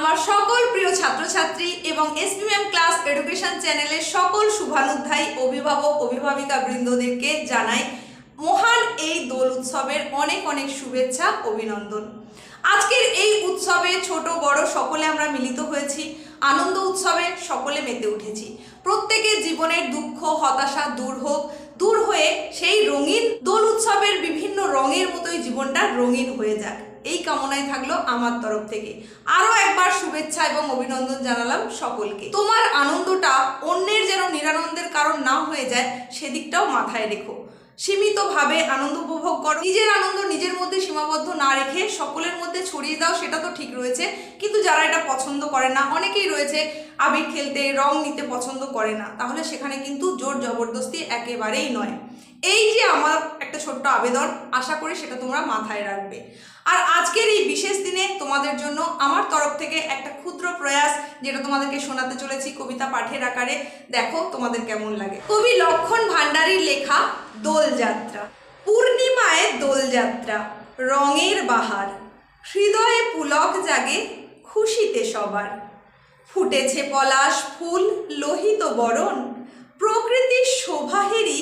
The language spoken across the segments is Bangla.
আমার সকল প্রিয় ছাত্রছাত্রী এবং এসপিএম ক্লাস এডুকেশন চ্যানেলের সকল শুভানুধ্যায়ী অভিভাবক, অভিভাবিকা বৃন্দদেরকে জানাই মহান এই দোল উৎসবের অনেক অনেক শুভেচ্ছা, অভিনন্দন। আজকের এই উৎসবে ছোট, বড় সকলে আমরা মিলিত হয়েছি, আনন্দ উৎসবে সকলে মেতে উঠেছি। প্রত্যেকের জীবনের দুঃখ, হতাশা দূর হোক, দূর হয়ে সেই রঙিন দোল উৎসবের বিভিন্ন রঙের মতোই জীবনটা রঙিন হয়ে যাক। এই কামনায় থাকল আমার তরফ থেকে। আরও একবার শুভেচ্ছা এবং অভিনন্দন জানালাম সকলকে। তোমার আনন্দটা অন্যের যেন নিরানন্দের কারণ না হয়ে যায়, সেদিকটাও মাথায় রেখো। সীমিতভাবে আনন্দ উপভোগ করো। নিজের আনন্দ নিজের মধ্যে সীমাবদ্ধ না রেখে সকলের মধ্যে ছড়িয়ে দাও, সেটা তো ঠিক রয়েছে। কিন্তু যারা এটা পছন্দ করে না, অনেকেই রয়েছে আবির খেলতে, রং নিতে পছন্দ করে না। তাহলে সেখানে কিন্তু জোর জবরদস্তি একেবারেই নয়। এই যে আমার একটা ছোট্ট আবেদন আশা করি সেটা তোমরা মাথায় রাখবে। আর আজকের এই বিশেষ দিনে তোমাদের জন্য আমার তরফ থেকে একটা ক্ষুদ্র প্রয়াস যেটা তোমাদেরকে শোনাতে চলেছি কবিতা পাঠের আকারে। দেখো তোমাদের কেমন লাগে। কবি লক্ষণ ভান্ডারীর লেখা দোলযাত্রা পূর্ণিমায় দোলযাত্রা রঙের বাহার, হৃদয়ে পুলক জাগে খুশিতে সবার। ফুটেছে পলাশ ফুল, লোহিত বরণ, প্রকৃতির শোভাহেরই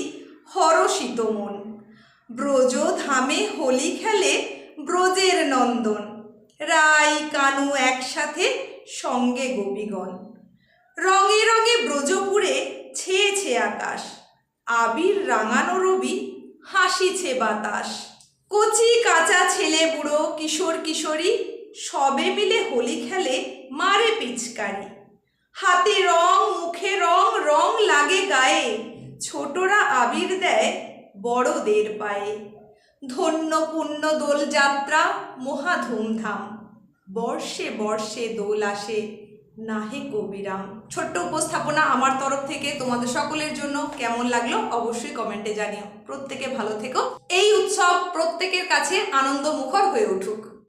হরষিত মন। ব্রজ ধামে হোলি খেলে ব্রজের নন্দন। রাই কানু একসাথে সঙ্গে গোপীগণ। রঙে রঙে ব্রজপুরে ছেয়েছে আকাশ। আবির রাঙানো রবি হাসিছে বাতাস। কচি কাঁচা ছেলে বুড়ো কিশোর কিশোরী সবে মিলে হোলি খেলে মারে পিচকারি। হাতে রং, মুখে রং রং লাগে গায়ে। ছোটরা আবির দেয় বড়দের পায়ে। ধন্য পুণ্য দোল যাত্রা মহা ধুমধাম। বর্ষে বর্ষে দোল আসে, নাহে কবিরাম। ছোট্ট উপস্থাপনা আমার তরফ থেকে। তোমাদের সকলের জন্য কেমন লাগল অবশ্যই কমেন্টে জানিও। প্রত্যেকে ভালো থেকো। এই উৎসব প্রত্যেকের কাছে আনন্দ মুখর হয়ে উঠুক।